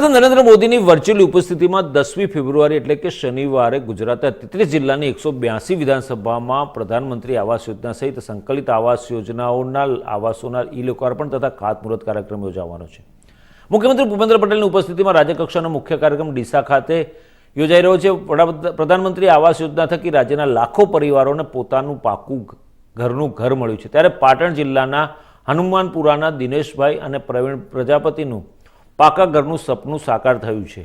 વડાપ્રધાન નરેન્દ્ર મોદીની વર્ચ્યુઅલ ઉપસ્થિતિમાં દસમી ફેબ્રુઆરી એટલે કે શનિવારે ગુજરાતના તેત્રીસ જિલ્લાની એકસો બ્યાસી વિધાનસભામાં પ્રધાનમંત્રી આવાસ યોજના સહિત સંકલિત આવાસ યોજનાઓના આવાસોના ઈ લોકાર્પણ તથા ખાતમુહૂર્ત કાર્યક્રમ યોજાવાનો છે. મુખ્યમંત્રી ભૂપેન્દ્ર પટેલની ઉપસ્થિતિમાં રાજ્યકક્ષાનો મુખ્ય કાર્યક્રમ ડીસા ખાતે યોજાઈ રહ્યો છે. પ્રધાનમંત્રી આવાસ યોજના થકી રાજ્યના લાખો પરિવારોને પોતાનું પાકું ઘરનું ઘર મળ્યું છે. ત્યારે પાટણ જિલ્લાના હનુમાનપુરાના દિનેશભાઈ અને પ્રવીણ પ્રજાપતિનું પાકા ઘરનું સપનું સાકાર થયું છે.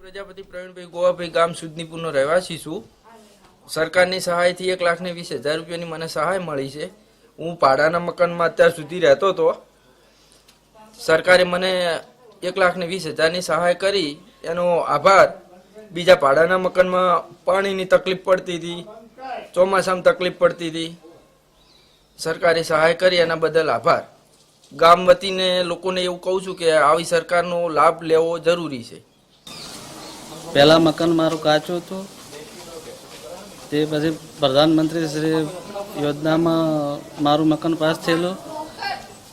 પ્રજાપતિ પ્રવીણભાઈ ગોવાભાઈ ગામ સુદનીપુરનો રહેવાસી છું. સરકારની સહાયથી એક લાખ ને વીસ હજાર રૂપિયાની મને સહાય મળી છે. હું ભાડાના મકાનમાં અત્યાર સુધી રહેતો હતો. સરકારે મને એક લાખ ને વીસ હજારની સહાય કરી. એનો આભાર. બીજા ભાડાના મકાનમાં પાણીની તકલીફ પડતી હતી. ચોમાસામાં તકલીફ પડતી હતી. સરકારે સહાય કરી એના બદલ આભાર. ગામ વતીને લોકોને એવું કહું છું કે આવી સરકારનો લાભ લેવો જરૂરી છે. પહેલાં મકાન મારું કાચું હતું. તે પછી પ્રધાનમંત્રી શ્રી યોજનામાં મારું મકાન પાસ થયેલું.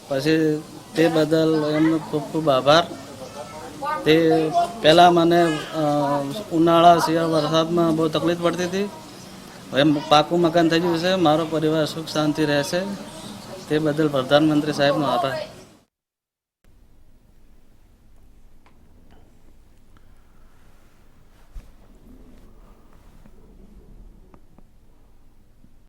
પછી તે બદલ એમનો ખૂબ ખૂબ આભાર. તે પહેલાં મને ઉનાળા શિયાળ વરસાદમાં બહુ તકલીફ પડતી હતી. હવે પાકું મકાન થઈ ગયું છે, મારો પરિવાર સુખ શાંતિ રહેશે. તે બદલ પ્રધાનમંત્રી સાહેબનો આભાર.